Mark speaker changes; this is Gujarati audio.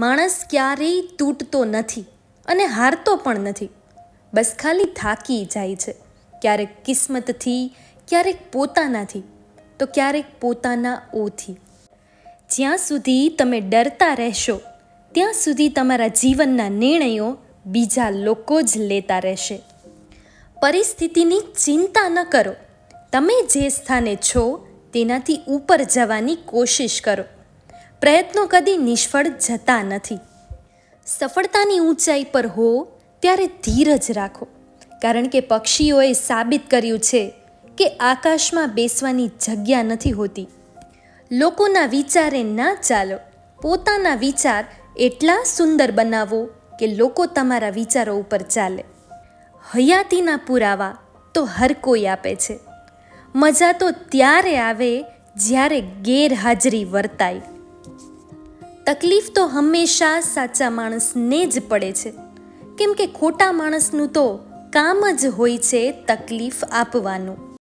Speaker 1: માણસ ક્યારેય તૂટતો નથી અને હારતો પણ નથી. બસ ખાલી થાકી જાય છે. ક્યારેક કિસ્મતથી, ક્યારેક પોતાનાથી, તો ક્યારેક પોતાના ઓથી. જ્યાં સુધી તમે ડરતા રહેશો, ત્યાં સુધી તમારા જીવનના નિર્ણયો બીજા લોકો જ લેતા રહેશે. પરિસ્થિતિની ચિંતા ન કરો. તમે જે સ્થાને છો, તેનાથી ઉપર જવાની કોશિશ કરો. પ્રયત્નો કદી નિષ્ફળ જતા નથી. સફળતાની ઊંચાઈ પર હો, ત્યારે ધીરજ રાખો. કારણ કે પક્ષીઓએ સાબિત કર્યું છે કે આકાશમાં બેસવાની જગ્યા નથી હોતી. લોકોના વિચારે ના ચાલો. પોતાના વિચાર એટલા સુંદર બનાવો કે લોકો તમારા વિચારો ઉપર ચાલે. હયાતીના પુરાવા તો હર કોઈ આપે છે. મજા તો ત્યારે આવે જ્યારે ગેરહાજરી વર્તાય. તકલીફ તો હંમેશા સાચા માણસને જ પડે છે. કેમ કે ખોટા માણસનું તો કામ જ હોય છે તકલીફ આપવાનું.